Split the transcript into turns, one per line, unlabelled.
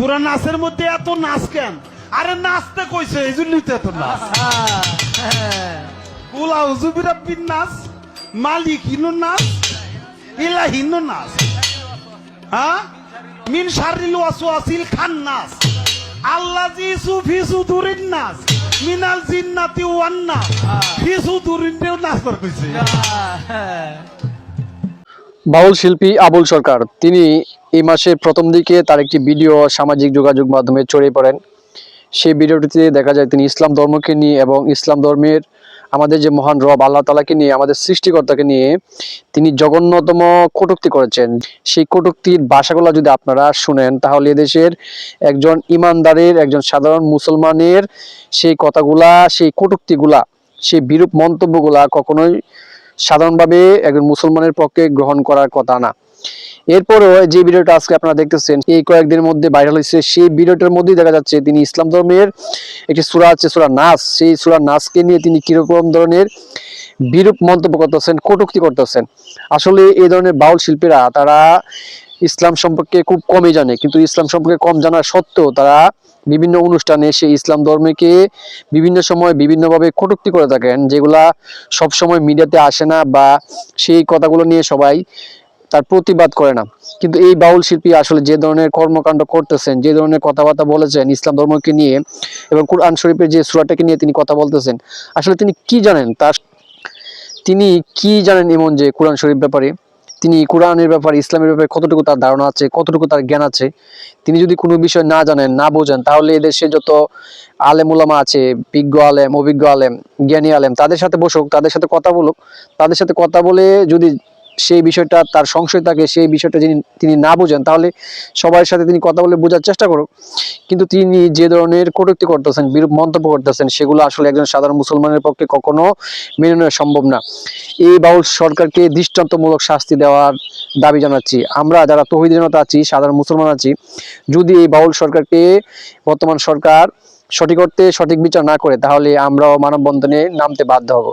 সুরা নাচের মধ্যে এত নাচ কেন? আরে নাচতে কইছে এই জন্যই তো এত নাচ। কুলা হুজুবিরাব্বিন নাচ মালিক হিনু নাচ ইলা হিনু নাচ হ্যাঁ? মিন শারিল ওয়াসওয়াসিল খান নাচ আল্লাজি সুফি সুদুরিন নাচ মিনাল জিন্নাতি ওয়ান নাচ ফি সুদুরিন নাচ কর কইছে
বাউল শিল্পী আবুল সরকার, তিনি এই মাসের প্রথম দিকে তার একটি ভিডিও সামাজিক যোগাযোগ মাধ্যমে ছড়িয়ে পড়েন। সেই ভিডিওটিতে দেখা যায় তিনি ইসলাম ধর্মকে নিয়ে এবং ইসলাম ধর্মের আমাদের যে মহান রব আল্লাহ তালাকে নিয়ে, আমাদের সৃষ্টিকর্তাকে নিয়ে তিনি জঘন্যতম কটুক্তি করেছেন। সেই কটুক্তির ভাষাগুলো যদি আপনারা শুনেন, তাহলে এদেশের একজন ইমানদারের, একজন সাধারণ মুসলমানের সেই কথাগুলা, সেই কটুক্তিগুলা, সেই বিরূপ মন্তব্যগুলা কখনোই সাধারণভাবে একজন মুসলমানের পক্ষে গ্রহণ করার কথা না। এরপরও যে ভিডিওটা আজকে আপনারা দেখতেছেন, এই কয়েকদিনের মধ্যে ভাইরাল হয়েছে, সেই ভিডিওটার মধ্যেই দেখা যাচ্ছে তিনি ইসলাম ধর্মের একটি সুরা আছে, সুরা নাস। সেই সুরা নাসকে নিয়ে তিনি কীরকম ধরনের বিরূপ মন্তব্য করতেছেন, কটুক্তি করতেছেন। আসলে এই ধরনের বাউল শিল্পীরা, তারা ইসলাম সম্পর্কে খুব কমই জানে, কিন্তু ইসলাম সম্পর্কে কম জানা সত্ত্বেও তারা বিভিন্ন অনুষ্ঠানে সেই ইসলাম ধর্মকে বিভিন্ন সময় বিভিন্নভাবে কটুক্তি করে থাকেন, যেগুলা সব সময় মিডিয়াতে আসে না বা সেই কথাগুলো নিয়ে সবাই তার প্রতিবাদ করে না। কিন্তু এই বাউল শিল্পী আসলে যে ধরনের কর্মকাণ্ড করতেছেন, যে ধরনের কথাবার্তা বলেছেন ইসলাম ধর্মকে নিয়ে এবং কোরআন শরীফের যে সুরাটাকে নিয়ে তিনি কথা বলতেছেন, আসলে তিনি কি জানেন? তার তিনি কি জানেন এমন যে কোরআন শরীফ ব্যাপারে? তিনি কোরআনের ব্যাপারে, ইসলামের ব্যাপারে কতটুকু তার ধারণা আছে, কতটুকু তার জ্ঞান আছে, তিনি যদি কোনো বিষয় না জানেন, না বোঝেন, তাহলে এদেশে যত আলেম উলামা আছে, বিজ্ঞ আলেম, অভিজ্ঞ আলেম, জ্ঞানী আলেম, তাদের সাথে বসুক, তাদের সাথে কথা বলুক, তাদের সাথে কথা বলে যদি সেই বিষয়টা, তার সংশয় থাকে, সেই বিষয়টা যিনি, তিনি না বোঝেন, তাহলে সবার সাথে তিনি কথা বলে বোঝার চেষ্টা করুক। কিন্তু তিনি যে ধরনের কটূক্তি করতেছেন, বিরূপ মন্তব্য করতেছেন, সেগুলো আসলে একজন সাধারণ মুসলমানের পক্ষে কখনো মেনে নেওয়া সম্ভব না। এই বাউল সরকারকে দৃষ্টান্তমূলক শাস্তি দেওয়ার দাবি জানাচ্ছি। আমরা যারা তহিদ জনতা আছি, সাধারণ মুসলমান আছি, যদি এই বাউল সরকারকে বর্তমান সরকার সঠিক অর্থে সঠিক বিচার না করে, তাহলে আমরাও মানববন্ধনে নামতে বাধ্য হব।